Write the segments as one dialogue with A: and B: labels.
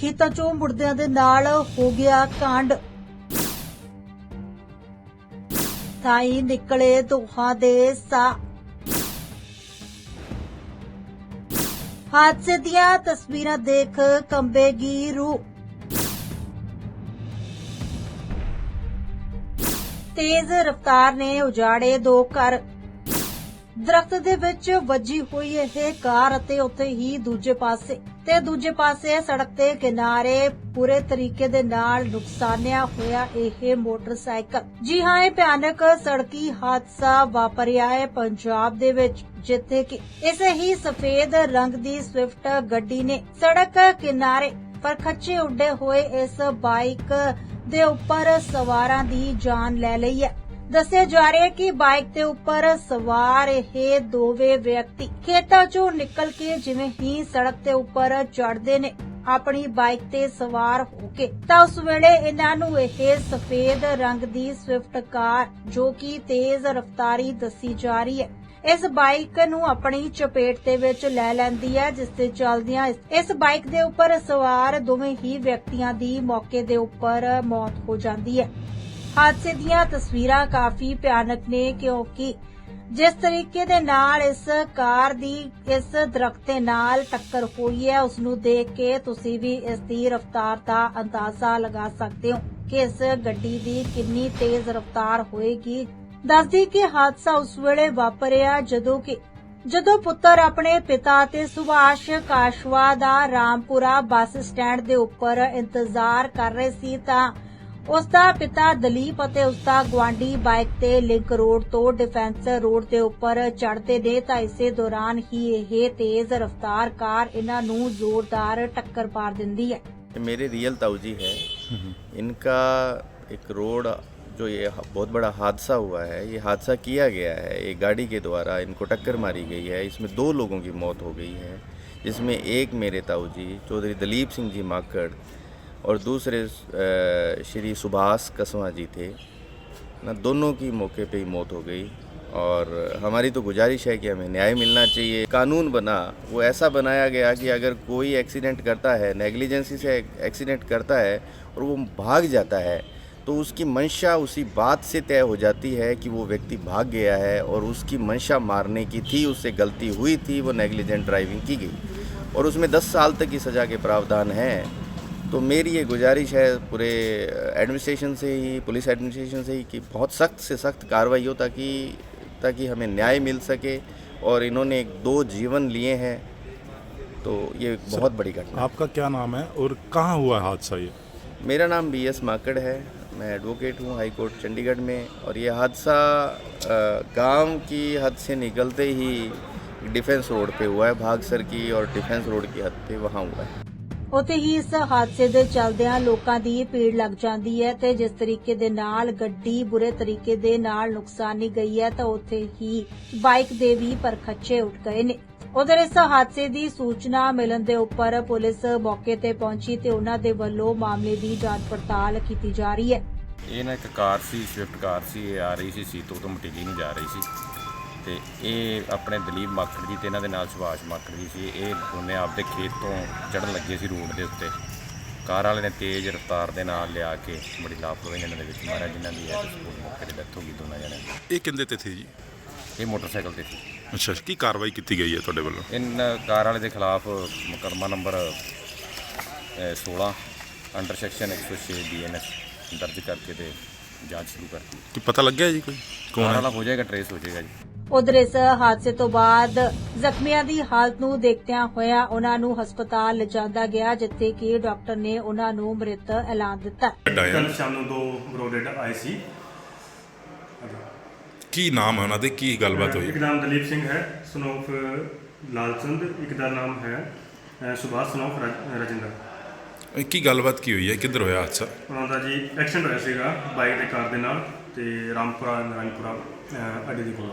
A: ਖੇਤਾਂ ਚੋਂ ਮੁਰਦਿਆਂ ਦੇ ਨਾਲ ਹੋ ਗਿਆ ਕਾਂਡ। ਥਾਈ ਨਿਕਲੇ ਦੋਹਾਂ ਦੇ ਸਾ ਹਾਦਸੇ ਦੀਆਂ ਤਸਵੀਰਾਂ ਦੇਖ ਕੰਬੇਗੀ ਰੂਹ। ਤੇਜ਼ ਰਫ਼ਤਾਰ ਨੇ ਉਜਾੜੇ ਦੋ ਘਰ। ਦਰਖਤ ਦੇ ਵਿੱਚ ਵੱਜੀ ਹੋਈ ਇਹ ਕਾਰ ਅਤੇ ਉੱਥੇ ਹੀ ਦੂਜੇ ਪਾਸੇ ਤੇ ਦੂਜੇ ਪਾਸੇ ਸੜਕ ਦੇ ਕਿਨਾਰੇ ਪੂਰੇ ਤਰੀਕੇ ਦੇ ਨਾਲ ਨੁਕਸਾਨਿਆ ਹੋਇਆ ਇਹ ਮੋਟਰਸਾਈਕਲ। ਜੀ ਹਾਂ, ਇਹ ਭਿਆਨਕ ਸੜਕੀ ਹਾਦਸਾ ਵਾਪਰਿਆ ਹੈ ਪੰਜਾਬ ਦੇ ਵਿੱਚ, ਜਿੱਥੇ ਕਿ ਇਸੇ ਹੀ ਸਫੇਦ ਰੰਗ ਦੀ ਸਵਿਫਟ ਗੱਡੀ ਨੇ ਸੜਕ ਕਿਨਾਰੇ ਪਰ ਖੱਚੇ ਉੱਡੇ ਹੋਏ ਇਸ ਬਾਈਕ ਦੇ ਉੱਪਰ ਸਵਾਰਾਂ ਦੀ ਜਾਨ ਲੈ ਲਈ ਹੈ। ਦੱਸਿਆ ਜਾ ਰਿਹਾ ਹੈ ਕਿ ਬਾਈਕ ਦੇ ਉੱਪਰ ਸਵਾਰ ਇਹ ਦੋਵੇਂ ਵਿਅਕਤੀ ਖੇਤਾਂ ਚੋਂ ਨਿਕਲ ਕੇ ਜਿਵੇਂ ਹੀ ਸੜਕ ਦੇ ਉੱਪਰ ਚੜ੍ਹਦੇ ਨੇ, ਆਪਣੀ ਬਾਈਕ ਤੇ ਸਵਾਰ ਹੋ ਕੇ। ਤਾਂ ਉਸ ਵੇਲੇ ਇਹਨਾਂ ਨੂੰ ਇਹ ਸਫੇਦ ਰੰਗ ਦੀ ਸਵਿਫਟ ਕਾਰ ਜੋ ਕਿ ਤੇਜ਼ ਰਫ਼ਤਾਰੀ ਦੱਸੀ ਜਾ ਰਹੀ ਹੈ, ਇਸ ਬਾਈਕ ਨੂੰ ਆਪਣੀ ਚਪੇਟ ਦੇ ਵਿੱਚ ਲੈ ਲੈਂਦੀ ਹੈ, ਜਿਸ ਤੇ ਚੱਲਦਿਆਂ ਇਸ- ਬਾਈਕ ਦੇ ਉੱਪਰ ਸਵਾਰ ਦੋਵੇਂ ਹੀ ਵਿਅਕਤੀਆਂ ਦੀ ਮੌਕੇ ਦੇ ਉੱਪਰ ਮੌਤ ਹੋ ਜਾਂਦੀ ਹੈ। ਹਾਦਸੇ ਦੀਆਂ ਤਸਵੀਰਾਂ ਕਾਫੀ ਭਿਆਨਕ ਨੇ ਕਿਉਂਕਿ ਜਿਸ ਤਰੀਕੇ ਦੇ ਨਾਲ ਇਸ ਕਾਰ ਦੀ, ਇਸ ਦਰਖਤ ਦੇ ਨਾਲ ਟੱਕਰ ਹੋਈ ਹੈ ਉਸ ਨੂੰ ਦੇਖ ਕੇ ਤੁਸੀਂ ਵੀ ਇਸ ਦੀ ਰਫ਼ਤਾਰ ਦਾ ਅੰਦਾਜ਼ਾ ਲਗਾ ਸਕਦੇ ਹੋ ਕਿ ਇਸ ਗੱਡੀ ਦੀ ਕਿੰਨੀ ਤੇਜ਼ ਰਫ਼ਤਾਰ ਹੋਏਗੀ। ਦੱਸਦੀ ਕਿ ਹਾਦਸਾ ਉਸ ਵੇਲੇ ਵਾਪਰਿਆ ਜਦੋਂ ਕਿ, ਜਦੋਂ ਪੁੱਤਰ ਆਪਣੇ ਪਿਤਾ ਤੇ ਸੁਭਾਸ਼ ਕਾਸ਼ਵਾ ਦਾ ਰਾਮਪੁਰਾ ਬੱਸ ਸਟੈਂਡ ਦੇ ਉੱਪਰ ਇੰਤਜ਼ਾਰ ਕਰ ਰਹੇ ਸੀ ਤਾਂ ਉਸ ਦਾ ਪਿਤਾ ਦਲੀਪ ਅਤੇ ਉਸ ਦਾ ਗਵਾਂਡੀ ਬਾਈਕ ਤੇ ਲਿੰਕ ਰੋਡ ਤੋਂ ਡਿਫੈਂਸ ਰੋਡ ਦੇ ਉੱਪਰ ਚੜ੍ਹਦੇ ਨੇ ਤਾਂ ਇਸੇ ਦੌਰਾਨ ਹੀ ਇਹ ਤੇਜ਼ ਰਫ਼ਤਾਰ ਕਾਰ ਇਹਨਾਂ ਨੂੰ ਜ਼ੋਰਦਾਰ ਟੱਕਰ ਮਾਰ ਦਿੰਦੀ ਹੈ
B: ये मेरे रियल ताऊ जी है इनका एक रोड जो ये ह- बहुत बड़ा हादसा हुआ है ये हादसा किया गया है एक गाड़ी के द्वारा इनको टक्कर मारी गई है इसमें दो लोगों की मौत हो गई है जिसमें एक मेरे ताऊ जी चौधरी दलीप सिंह जी माकड़ और दूसरे श्री सुभाष कसवा जी थे। ना, दोनों की मौके पे ही मौत हो गई और हमारी तो गुजारिश है कि हमें न्याय मिलना चाहिए। कानून बना, वो ऐसा बनाया गया कि अगर कोई एक्सीडेंट करता है, नेग्लिजेंसी से एक्सीडेंट करता है और वो भाग जाता है तो उसकी मंशा उसी बात से तय हो जाती है कि वो व्यक्ति भाग गया है और उसकी मंशा मारने की थी, उससे गलती हुई थी, वो नेग्लिजेंट ड्राइविंग की गई। और उसमें 10 साल तक की सज़ा के प्रावधान हैं। तो मेरी ये गुजारिश है पूरे एडमिनिस्ट्रेशन से ही पुलिस एडमिनिस्ट्रेशन से ही कि बहुत सख्त से सख्त कार्रवाई हो ताकि ताकि हमें न्याय मिल सके और इन्होंने एक दो जीवन लिए हैं तो ये बहुत बड़ी घटना।
C: आपका क्या नाम है और कहाँ हुआ है हादसा ये
B: मेरा नाम बी एस माकड़ है मैं एडवोकेट हूँ हाई कोर्ट चंडीगढ़ में और ये हादसा गाँव की हद से निकलते ही डिफेंस रोड पे हुआ है भागसर की और डिफेंस रोड की हद पे वहाँ हुआ है
A: ਉੱਥੇ ਹੀ ਇਸ ਹਾਦਸੇ ਦੇ ਚਲਦਿਆਂ ਲੋਕਾਂ ਦੀ ਭੀੜ ਲੱਗ ਜਾਂਦੀ ਹੈ ਤੇ ਜਿਸ ਤਰੀਕੇ ਦੇ ਨਾਲ ਗੱਡੀ ਬੁਰੇ ਤਰੀਕੇ ਦੇ ਨਾਲ ਨੁਕਸਾਨੀ ਗਈ ਹੈ, ਤਾਂ ਉੱਥੇ ਹੀ ਬਾਈਕ ਦੇ ਵੀ ਪਰਖੱਚੇ ਉੱਠ ਗਏ ਨੇ। ਉਧਰ ਇਸ ਹਾਦਸੇ ਦੀ ਸੂਚਨਾ ਮਿਲਣ ਦੇ ਉੱਪਰ ਪੁਲਿਸ ਮੌਕੇ ਤੇ ਪਹੁੰਚੀ ਤੇ ਉਹਨਾਂ ਦੇ ਵੱਲੋਂ ਮਾਮਲੇ ਦੀ ਜਾਂਚ ਪੜਤਾਲ ਕੀਤੀ ਜਾ ਰਹੀ ਹੈ।
D: ਇਹ ਨਾ ਇੱਕ ਕਾਰ ਸੀ, ਸਵਿਫਟ ਕਾਰ ਸੀ, ਇਹ ਆ ਰਹੀ ਸੀ ਸੀਤੋ ਤੋਂ ਮਟੀਲੀ ਨੂੰ ਜਾ ਰਹੀ ਸੀ। ਤੇ ਇਹ ਆਪਣੇ ਦਲੀਪ ਮਾਕੜ ਜੀ ਤੇ ਇਹਨਾਂ ਦੇ ਨਾਲ ਸੁਭਾਸ਼ ਮਾਕੜ ਜੀ ਸੀ। ਇਹ ਦੋਨੇ ਆਪਦੇ ਖੇਤ ਤੋਂ ਚੜਨ ਲੱਗੇ ਸੀ ਰੋਡ ਦੇ ਉੱਤੇ। ਕਾਰ ਵਾਲੇ ਨੇ ਤੇਜ਼ ਰਫ਼ਤਾਰ ਦੇ ਨਾਲ ਲਿਆ ਕੇ ਬੜੀ ਲਾਪਰਵਾਹੀ ਇਹਨਾਂ ਦੇ ਵਿੱਚ ਮਾਰਿਆ ਜਿਨ੍ਹਾਂ ਦੀ ਹੈ ਮੌਕੇ ਤੇ ਡੈਥ ਹੋ ਗਈ ਦੋਨਾਂ ਜਣਿਆਂ ਦੀ।
C: ਇਹ ਕਿੰਦੇ ਤੇ ਥੇ ਜੀ?
D: ਇਹ ਮੋਟਰਸਾਈਕਲ ਤੇ ਸੀ।
C: ਅੱਛਾ ਕੀ ਕਾਰਵਾਈ ਕੀਤੀ ਗਈ ਹੈ ਤੁਹਾਡੇ ਵੱਲੋਂ?
D: ਇਨ ਕਾਰ ਵਾਲੇ ਦੇ ਖਿਲਾਫ ਮੁਕੱਦਮਾ ਨੰਬਰ ਅ, 16 ਅੰਡਰ ਸੈਕਸ਼ਨ 106 ਬੀਐਨਐਸ ਦਰਜ ਕਰਕੇ ਤੇ ਜਾਂਚ ਸ਼ੁਰੂ ਕਰਤੀ।
C: ਕੀ ਪਤਾ ਲੱਗਿਆ ਜੀ ਕੋਈ?
D: ਕਾਰ
C: ਕੌਣ ਹੈ?
D: ਵਾਲਾ ਹੋ ਜਾਏਗਾ ਟਰੇਸ ਹੋ ਜਾਏਗਾ ਜੀ।
A: ਉਧਰ ਇਸ ਹਾਦਸੇ ਤੋਂ ਬਾਅਦ ਜ਼ਖਮੀਆਂ ਦੀ ਹਾਲਤ ਨੂੰ ਦੇਖਦਿਆਂ ਹੋਇਆ ਉਹਨਾਂ ਨੂੰ ਹਸਪਤਾਲ ਲਿਜਾਂਦਾ ਗਿਆ ਜਿੱਥੇ ਕਿ ਡਾਕਟਰ ਨੇ ਉਹਨਾਂ ਨੂੰ ਮ੍ਰਿਤ ਐਲਾਨ ਦਿੱਤਾ।
E: ਕੱਲ ਸ਼ਾਮ ਨੂੰ ਦੋ ਬਰੋਡਡ ਆਏ ਸੀ।
C: ਕੀ ਨਾਮ ਹੈ ਉਹਨਾਂ ਦੇ? ਕੀ ਗੱਲਬਾਤ ਹੋਈ?
E: ਇੱਕ ਨਾਮ ਦਲੀਪ ਸਿੰਘ ਹੈ ਸਨੋਫ ਲਾਲਚੰਦ ਇੱਕ ਦਾ ਨਾਮ ਹੈ ਸੁਭਾਸ਼ ਸਨੋਫ ਰਜਿੰਦਰ।
C: ਇਹ ਕੀ ਗੱਲਬਾਤ ਕੀ ਹੋਈ ਹੈ? ਕਿੱਧਰ ਹੋਇਆ ਹਾਦਸਾ?
E: ਉਹਨਾਂ ਦਾ ਜੀ ਐਕਸੀਡੈਂਟ ਹੋਇਆ ਸੀਗਾ ਬਾਈਕ ਦੇ ਕਾਰ ਦੇ ਨਾਲ ਤੇ ਰਾਮਪੁਰਾ ਨਾਰਾਇਣਪੁਰਾ ਅੱਡੇ ਦੇ ਕੋਲ।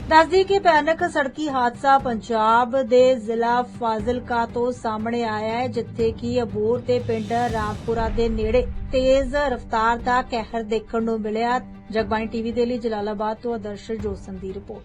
A: ਦੱਸਦੀ ਕਿ ਭਿਆਨਕ ਸੜਕੀ ਹਾਦਸਾ ਪੰਜਾਬ ਦੇ ਜ਼ਿਲ੍ਹਾ ਫਾਜ਼ਿਲਕਾ ਤੋਂ ਸਾਹਮਣੇ ਆਇਆ ਹੈ, ਜਿੱਥੇ ਕਿ ਅਬੋਰ ਤੇ ਪਿੰਡ ਰਾਮਪੁਰਾ ਦੇ ਨੇੜੇ ਤੇਜ਼ ਰਫ਼ਤਾਰ ਦਾ ਕਹਿਰ ਦੇਖਣ ਨੂੰ ਮਿਲਿਆ। ਜਗਬਾਣੀ ਟੀਵੀ ਦੇ ਲਈ ਜਲਾਲਾਬਾਦ ਤੋਂ ਆਦਰਸ਼ ਜੋਸਨ ਦੀ ਰਿਪੋਰਟ।